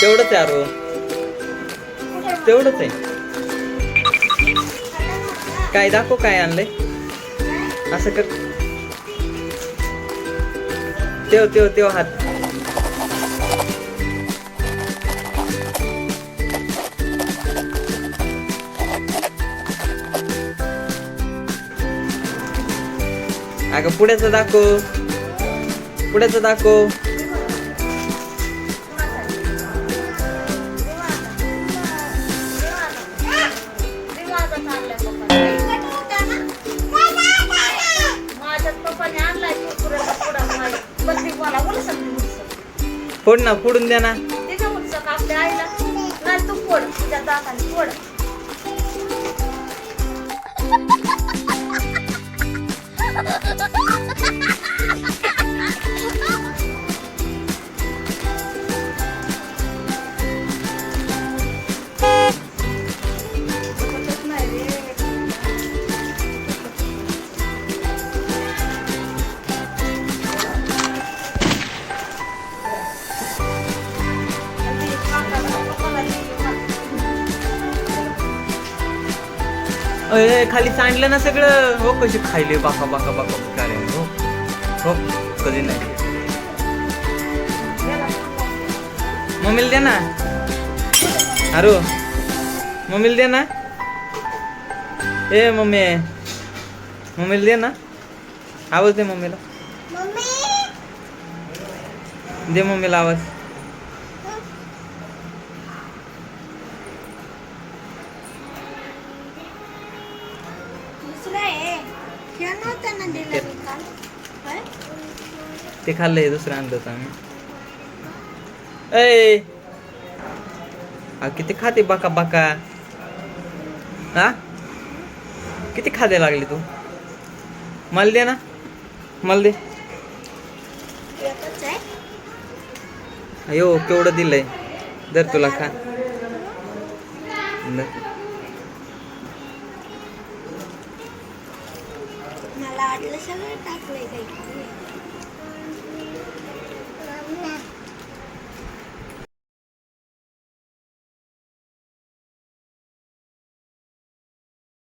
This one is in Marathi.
तेवढंच आहे अरो तेवढंच आहे. काय दाखव काय आणलंय? असं कर. तेव तेव तेव हात. अगं पुढ्याचं दाखव. पुढ्याचं दाखव. माझ्या पप्पाने आणलाय. कुरकुऱ्याचा पुडा माझ्या बदली मला उलसक उलसक फोड ना फोडून द्या ना. तिथे उलसक आपल्या आईला नाही तू फोड. तुझ्या दाताने फोड. खाली सांडलं ना सगळं. हो कशी खायले? बाका बाका बाका काय हो हो कधी नाही. मम्मीला द्या ना. अरो मम्मीला दे ना. ए मम्मी मम्मीला दे ना. आवाज दे मम्मीला. दे मम्मीला आवाज दुसरं आहे हे नव्हतं ना दिलं मी काल काय? ते खाल्लंय दुसरं आणलं होतं आम्ही आ किती खाते बाका बाका? हा? किती खाते लागली तू? मला दे ना. मला दे. अयो केवढं दिलंय? दर तुला खा. मला वाटलं सगळं टाकलंय काही.